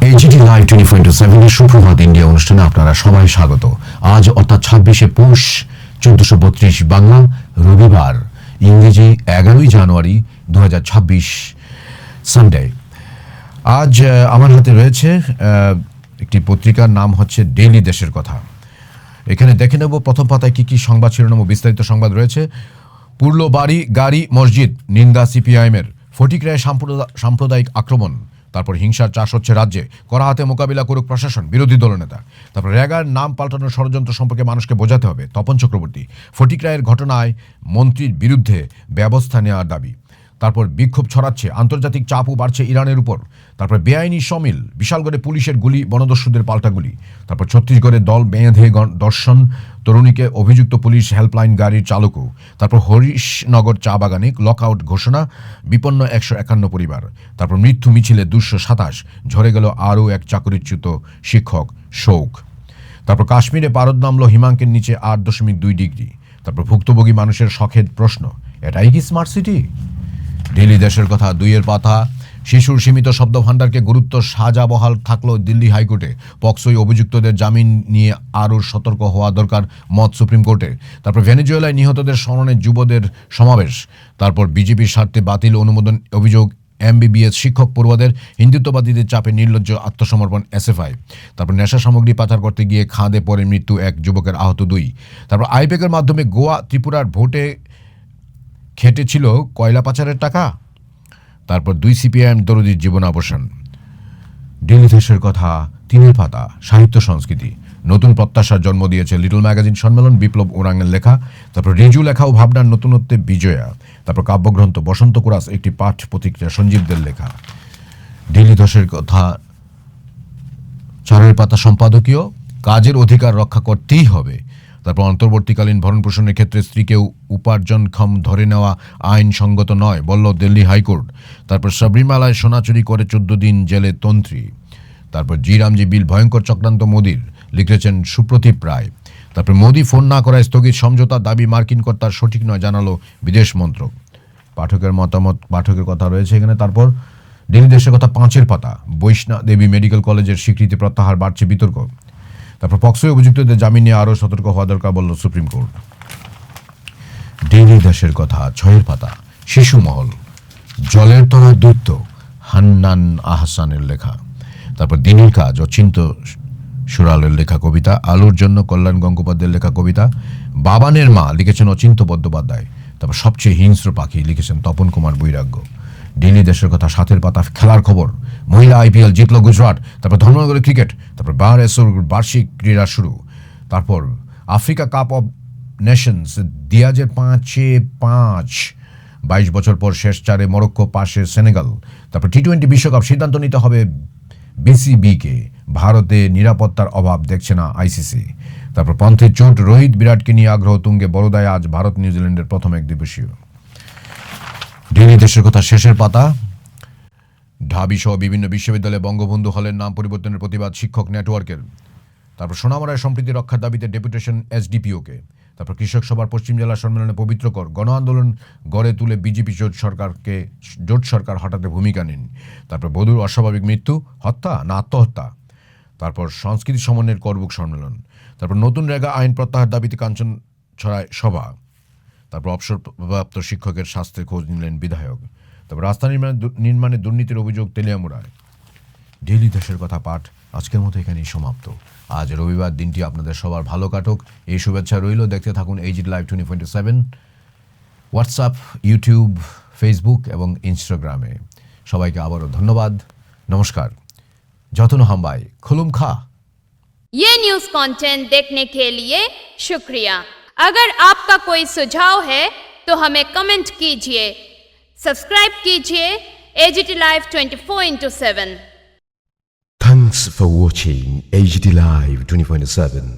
HD live twenty four into সেভেনের সুপ্রভাত India অনুষ্ঠানে আপনারা সবাই স্বাগত। আজ অর্থাৎ ছাব্বিশে পৌষ, চোদ্দশো বত্রিশ বাংলা, রবিবার, ইংরেজি এগারোই জানুয়ারি দু হাজার ছাব্বিশ সানডে আজ আমার হাতে রয়েছে একটি পত্রিকার নাম হচ্ছে ডেইলি দেশের কথা। এখানে দেখে নেব প্রথম পাতায় কি কি সংবাদ শিরোনাম বিস্তারিত সংবাদ রয়েছে। পুরলো বাড়ি গাড়ি মসজিদ, নিন্দা সিপিআইএমের। ফটিকরায় সাম্প্রদা- সাম্প্রদায়িক আক্রমণ। তারপর হিংসার চাষ হচ্ছে রাজ্যে। করা হাতে মোকাবিলা করুক প্রশাসন, বিরোধী দলনেতা তারপর র্যাগার, নাম পাল্টানোর ষড়যন্ত্র সম্পর্কে মানুষকে বোঝাতে হবে। তপন চক্রবর্তী, ফটিক রায়ের ঘটনায় মন্ত্রীর বিরুদ্ধে ব্যবস্থা নেওয়ার দাবি। তারপর বিক্ষোভ ছড়াচ্ছে, আন্তর্জাতিক চাপও বাড়ছে ইরানের উপর। তারপর বেআইনি সমিল, বিশালগড়ে পুলিশের গুলি, বনদস্যুদের পাল্টা গুলি। তারপর ছত্তিশগড়ে দল বেঁধে দর্শন, তরুণীকে অভিযুক্ত পুলিশ হেল্পলাইন গাড়ির চালকও। তারপর হরিশনগর চা বাগানে লকআউট ঘোষণা, বিপন্ন একশো একান্ন পরিবার। তারপর মৃত্যু মিছিলে দুশো সাতাশ, ঝরে গেল আরও এক চাকরিচ্যুত শিক্ষক শোক। তারপর কাশ্মীরে পারদ নামলো হিমাঙ্কের নিচে আট দশমিক দুই ডিগ্রি। তারপর ভুক্তভোগী মানুষের শখের প্রশ্ন, এটাই কি স্মার্ট সিটি দিল্লি দেশের কথা, দুইয়ের পাতা। শিশুর সীমিত শব্দ ভাণ্ডারকে গুরুত্ব সাজা বহাল থাকল দিল্লি হাইকোর্টে। পক্সই অভিযুক্তদের জামিন নিয়ে আরও সতর্ক হওয়া দরকার মত সুপ্রিম কোর্টে। তারপর ভেনেজুয়েলায় নিহতদের স্মরণে যুবদের সমাবেশ। তারপর বিজেপির স্বার্থে বাতিল অনুমোদন অভিযোগ এমবিবিএস শিক্ষক পড়ুয়াদের হিন্দুত্ববাদীদের চাপে নির্লজ্জ আত্মসমর্পণ এসএফআই। তারপর নেশা সামগ্রী পাচার করতে গিয়ে খাঁদে পড়ে মৃত্যু এক যুবকের আহত দুই। তারপর আইপেকের মাধ্যমে গোয়া ত্রিপুরার ভোটে খেটেছিল কয়লা পাচারের টাকা। তারপর দুই সিপিআইএম দরদির জীবন অবসান। দিল্লি দেশের কথা, তিনের পাতা, সাহিত্য সংস্কৃতি। নতুন প্রত্যাশার জন্ম দিয়েছে লিটল ম্যাগাজিন সম্মেলন বিপ্লব ওরাঙের লেখা। তারপর রেজু লেখা ও ভাবনার নতুনত্বে বিজয়া। তারপর কাব্যগ্রন্থ বসন্ত কুরাস একটি পাঠ প্রতিক্রিয়া সঞ্জীবদের লেখা। দিল্লি দশের কথা, চারের পাতা সম্পাদকীয়। কাজের অধিকার রক্ষা করতেই হবে। তারপর অন্তর্বর্তীকালীন ভরণ পোষণের ক্ষেত্রে স্ত্রীকেও উপার্জনক্ষম ধরে নেওয়া আইনসঙ্গত নয়, বলল দিল্লি হাইকোর্ট। তারপর সাবরিমালায় সোনা চুরি করে চোদ্দ দিন জেলে তন্ত্রী। তারপর জি রামজি বিল ভয়ঙ্কর চক্রান্ত মোদির, লিখেছেন সুপ্রতীপ রায়। তারপর মোদি ফোন না করায় স্থগিত সমঝোতার দাবি মার্কিন কর্তার সঠিক নয়, জানালো বিদেশ মন্ত্রক। পাঠকের মতামত, পাঠকের কথা রয়েছে এখানে। তারপর দিল্লি দেশের কথা পাঁচের পাতা। বৈষ্ণা দেবী মেডিকেল কলেজের স্বীকৃতি প্রত্যাহার বাড়ছে বিতর্ক। তারপর পক্সোয় অভিযুক্তদের জামিন নিয়ে আরও সতর্ক হওয়া দরকার বলল সুপ্রিম কোর্ট। দিল্লি দেশের কথা, ছয়ের পাতা, শিশু মহল, জলের তলার দৈত্য হান্নান আহসানের লেখা। তারপর দিনের কাজ, অচিন্ত সুরালের লেখা কবিতা, আলুর জন্য কল্যাণ গঙ্গোপাধ্যায়ের লেখা কবিতা, বাবানের মা লিখেছেন অচিন্ত বন্দ্যোপাধ্যায়। তারপর সবচেয়ে হিংস্র পাখি লিখেছেন তপন কুমার বৈরাগ্য। দিল্লি দেশের কথা, সাতের পাতা, খেলার খবর, মহিলা আইপিএল জিতল গুজরাট, তারপর ধর্মনগরে ক্রিকেট তারপর বার এসোর বার্ষিক ক্রীড়া শুরু। তারপর আফ্রিকা কাপ অফ নেশনস দিয়াজের পাঁচে পাঁচ, বাইশ বছর পর শেষ চারে মরক্কো, পাশে সেনেগাল। তারপর টি টোয়েন্টি বিশ্বকাপ সিদ্ধান্ত নিতে হবে বিসিবিকে। ভারতে নিরাপত্তার অভাব দেখছে না আইসিসি। তারপর পন্থের চোট রোহিত বিরাটকে নিয়ে আগ্রহ তুঙ্গে বড়দায় আজ ভারত নিউজিল্যান্ডের প্রথম এক দিবসীয়। দিল্লি দেশের কথা, শেষের পাতা। ঢাবি সহ বিভিন্ন বিশ্ববিদ্যালয়ে বঙ্গবন্ধু হলের নাম পরিবর্তনের প্রতিবাদ শিক্ষক নেটওয়ার্কের। তারপর সোনামরায় সম্প্রীতি রক্ষার দাবিতে ডেপুটেশন এসডিপিওকে। তারপর কৃষক সভার পশ্চিম জেলা সম্মেলনে পবিত্রকর গণ আন্দোলন গড়ে তুলে বিজেপি জোট সরকারকে, জোট সরকার হঠাতে ভূমিকা নিন। তারপর বধুর অস্বাভাবিক মৃত্যু, হত্যা না আত্মহত্যা। তারপর সংস্কৃতি সমন্বয়ের করবুক সম্মেলন। তারপর নতুন রেগা আইন প্রত্যাহার দাবিতে কাঞ্চন ছড়ায় সভা। তারপর অবসরপ্রাপ্ত শিক্ষকের স্বাস্থ্যের খোঁজ নিলেন বিধায়ক। তারপর রাস্তা নির্মাণে নির্মাণে দুর্নীতির অভিযোগ তেলিয়ামুড়ায় ডেইলি দেশের কথা পাঠ আজকের মতো এখানেই সমাপ্ত আজ রবিবার দিনটি আপনাদের সবার ভালো কাটুক এই শুভেচ্ছা রইল দেখতে থাকুন H live twenty twenty seven WhatsApp YouTube Facebook এবং ইনস্টাগ্রামে সবাইকে আবারও ধন্যবাদ নমস্কার যতন হাম্বাই খুলুম খা ये न्यूज़ कंटेंट देखने के लिए शुक्रिया अगर आपका कोई सुझाव है तो हमें कमेंट कीजिए सब्सक्राइब कीजिए AGT live twenty four into seven Thanks for watching HD Live 24/7.